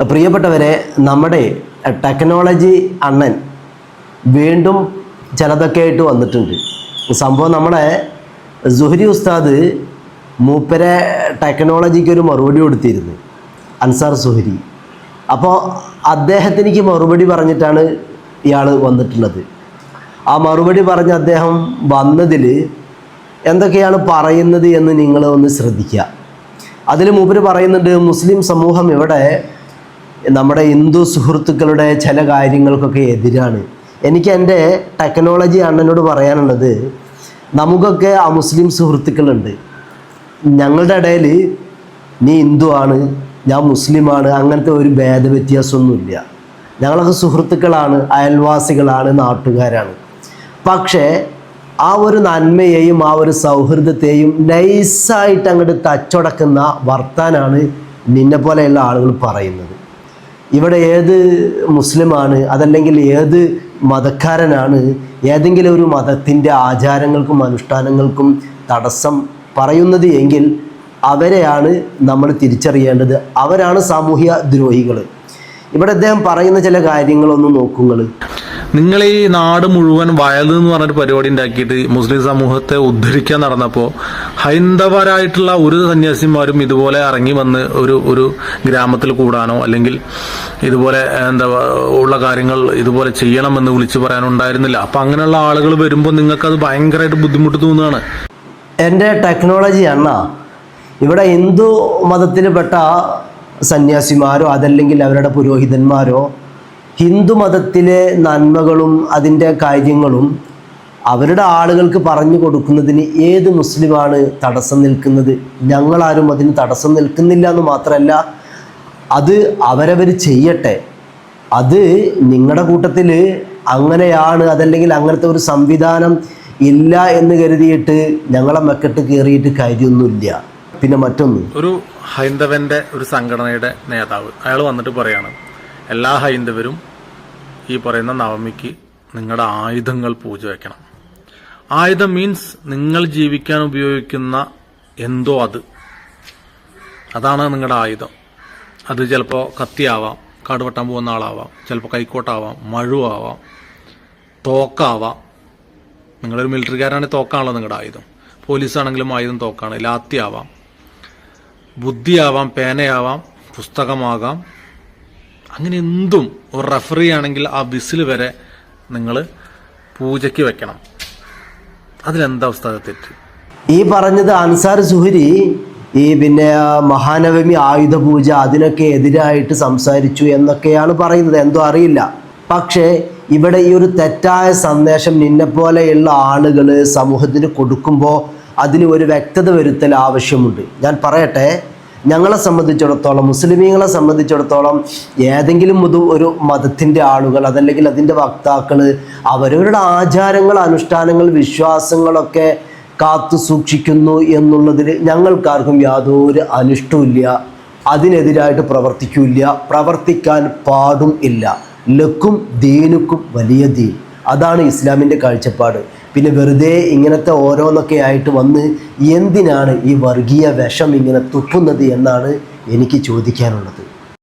പ്രിയപ്പെട്ടവരെ നമ്മുടെ ടെക്നോളജി അണ്ണൻ വീണ്ടും ചിലതൊക്കെ ആയിട്ട് വന്നിട്ടുണ്ട്. സംഭവം നമ്മളെ സുഹരി ഉസ്താദ് മൂപ്പരെ ടെക്നോളജിക്ക് ഒരു മറുപടി കൊടുത്തിരുന്നു അൻസാർ സുഹരി. അപ്പോൾ അദ്ദേഹത്തിനിക്ക് മറുപടി പറഞ്ഞിട്ടാണ് ഇയാൾ വന്നിട്ടുള്ളത്. ആ മറുപടി പറഞ്ഞ് അദ്ദേഹം വന്നതിൽ എന്തൊക്കെയാണ് പറയുന്നത് എന്ന് നിങ്ങൾ ഒന്ന് ശ്രദ്ധിക്കുക. അതിൽ മൂപ്പര് പറയുന്നുണ്ട് മുസ്ലിം സമൂഹം ഇവിടെ നമ്മുടെ ഹിന്ദു സുഹൃത്തുക്കളുടെ ചില കാര്യങ്ങൾക്കൊക്കെ എതിരാണ്. എനിക്ക് എന്റെ ടെക്നോളജി അണ്ണനോട് പറയാനുള്ളത് നമുക്കൊക്കെ ആ മുസ്ലിം സുഹൃത്തുക്കളുണ്ട്. ഞങ്ങളുടെ ഇടയിൽ നീ ഹിന്ദു ആണ് ഞാൻ മുസ്ലിമാണ് അങ്ങനത്തെ ഒരു ഭേദവ്യത്യാസമൊന്നുമില്ല. ഞങ്ങളൊക്കെ സുഹൃത്തുക്കളാണ് അയൽവാസികളാണ് നാട്ടുകാരാണ്. പക്ഷേ ആ ഒരു നന്മയെയും ആ ഒരു സൗഹൃദത്തെയും നൈസായിട്ട് അങ്ങോട്ട് തച്ചടക്കുന്ന വർത്താനാണ് നിന്നെ പോലെയുള്ള ആളുകൾ പറയുന്നത്. ഇവിടെ ഏത് മുസ്ലിമാണ് അതല്ലെങ്കിൽ ഏത് മതക്കാരനാണ് ഏതെങ്കിലും ഒരു മതത്തിന്റെ ആചാരങ്ങൾക്കും അനുഷ്ഠാനങ്ങൾക്കും തടസ്സം പറയുന്നത് എങ്കിൽ അവരെയാണ് നമ്മൾ തിരിച്ചറിയേണ്ടത്. അവരാണ് സാമൂഹ്യ ദ്രോഹികൾ ഇവിടെ അദ്ദേഹം പറയുന്ന ചില കാര്യങ്ങളൊന്ന് നോക്കുങ്ങൾ നിങ്ങൾ ഈ നാട് മുഴുവൻ വയൽ എന്ന് പറഞ്ഞൊരു പരിപാടി ഉണ്ടാക്കിയിട്ട് മുസ്ലിം സമൂഹത്തെ ഉദ്ധരിക്കാൻ നടന്നപ്പോൾ ഹൈന്ദവരായിട്ടുള്ള ഒരു സന്യാസിമാരും ഇതുപോലെ ഇറങ്ങി വന്ന് ഒരു ഒരു ഗ്രാമത്തിൽ കൂടാനോ അല്ലെങ്കിൽ ഇതുപോലെ എന്താ ഉള്ള കാര്യങ്ങൾ ഇതുപോലെ ചെയ്യണമെന്ന് വിളിച്ചു പറയാനുണ്ടായിരുന്നില്ല. അപ്പം അങ്ങനെയുള്ള ആളുകൾ വരുമ്പോൾ നിങ്ങൾക്കത് ഭയങ്കരമായിട്ട് ബുദ്ധിമുട്ട് തോന്നുകയാണ്. എന്റെ ടെക്നോളജി അണ്ണ ഇവിടെ ഹിന്ദു മതത്തിൽപ്പെട്ട സന്യാസിമാരോ അതല്ലെങ്കിൽ അവരുടെ പുരോഹിതന്മാരോ ഹിന്ദു മതത്തിലെ നന്മകളും അതിന്റെ കാര്യങ്ങളും അവരുടെ ആളുകൾക്ക് പറഞ്ഞു കൊടുക്കുന്നതിന് ഏത് മുസ്ലിമാണ് തടസ്സം നിൽക്കുന്നത്? ഞങ്ങളാരും അതിന് തടസ്സം നിൽക്കുന്നില്ല എന്ന് മാത്രമല്ല അത് അവരവർ ചെയ്യട്ടെ. അത് നിങ്ങളുടെ കൂട്ടത്തിൽ അങ്ങനെയാണ് അതല്ലെങ്കിൽ അങ്ങനത്തെ ഒരു സംവിധാനം ഇല്ല എന്ന് കരുതിയിട്ട് ഞങ്ങളെ മെക്കെട്ട് കയറിയിട്ട് കാര്യമൊന്നുമില്ല. പിന്നെ മറ്റൊന്ന്. ഒരു ഹൈന്ദവന്റെ ഒരു സംഘടനയുടെ നേതാവ് അയാൾ വന്നിട്ട് പറയാണ് എല്ലാ ഹൈന്ദവരും ഈ പറയുന്ന നവമിക്ക് നിങ്ങളുടെ ആയുധങ്ങൾ പൂജ വയ്ക്കണം ആയുധം മീൻസ് നിങ്ങൾ ജീവിക്കാൻ ഉപയോഗിക്കുന്ന എന്തോ അത്. അതാണ് നിങ്ങളുടെ ആയുധം. അത് ചിലപ്പോൾ കത്തിയാവാം കാട് വെട്ടാൻ പോകുന്ന ആളാവാം ചിലപ്പോൾ കൈക്കോട്ടാവാം മഴുവാവാം തോക്കാവാം. നിങ്ങളൊരു മിലിറ്ററിക്കാരാണെങ്കിൽ തോക്കാണല്ലോ നിങ്ങളുടെ ആയുധം. പോലീസാണെങ്കിലും ആയുധം തോക്കാണ് ലാത്തിയാവാം ബുദ്ധിയാവാം പേനയാവാം പുസ്തകമാകാം അങ്ങനെ എന്തും ഒരു റെഫറി ആണെങ്കിൽ ആ ബിസിൽ വരെ നിങ്ങൾ പൂജയ്ക്ക് വെക്കണം. അതിലെന്താ അവസ്ഥ തെറ്റ്? ഈ പറഞ്ഞത് അൻസാർ സുഹരി ഈ പിന്നെ മഹാനവമി ആയുധ പൂജ അതിനൊക്കെ എതിരായിട്ട് സംസാരിച്ചു എന്നൊക്കെയാണ് പറയുന്നത്. എന്തോ അറിയില്ല. പക്ഷേ ഇവിടെ ഈ ഒരു തെറ്റായ സന്ദേശം നിന്നെ പോലെയുള്ള ആളുകൾ സമൂഹത്തിന് കൊടുക്കുമ്പോൾ അതിന് ഒരു വ്യക്തത വരുത്തൽ ആവശ്യമുണ്ട്. ഞാൻ പറയട്ടെ ഞങ്ങളെ സംബന്ധിച്ചിടത്തോളം മുസ്ലിമീങ്ങളെ സംബന്ധിച്ചിടത്തോളം ഏതെങ്കിലും ഒരു ഒരു മതത്തിന്റെ ആളുകൾ അതല്ലെങ്കിൽ അതിന്റെ വക്താക്കൾ അവരവരുടെ ആചാരങ്ങൾ അനുഷ്ഠാനങ്ങൾ വിശ്വാസങ്ങളൊക്കെ കാത്തു സൂക്ഷിക്കുന്നു എന്നുള്ളതിൽ ഞങ്ങൾക്കാർക്കും യാതൊരു അനിഷ്ടമില്ല അതിനെതിരായിട്ട് പ്രവർത്തിക്കില്ല പ്രവർത്തിക്കാൻ പാടും ഇല്ല. ലക്കും ദീനുക്കും വലിയ ദീൻ. അതാണ് ഇസ്ലാമിന്റെ കാഴ്ചപ്പാട്. പിന്നെ വെറുതെ ഇങ്ങനത്തെ ഓരോന്നൊക്കെ ആയിട്ട് വന്ന് എന്തിനാണ് ഈ വർഗീയ വിഷം ഇങ്ങനെ തുപ്പുന്നത് എന്നാണ് എനിക്ക് ചോദിക്കാനുള്ളത്.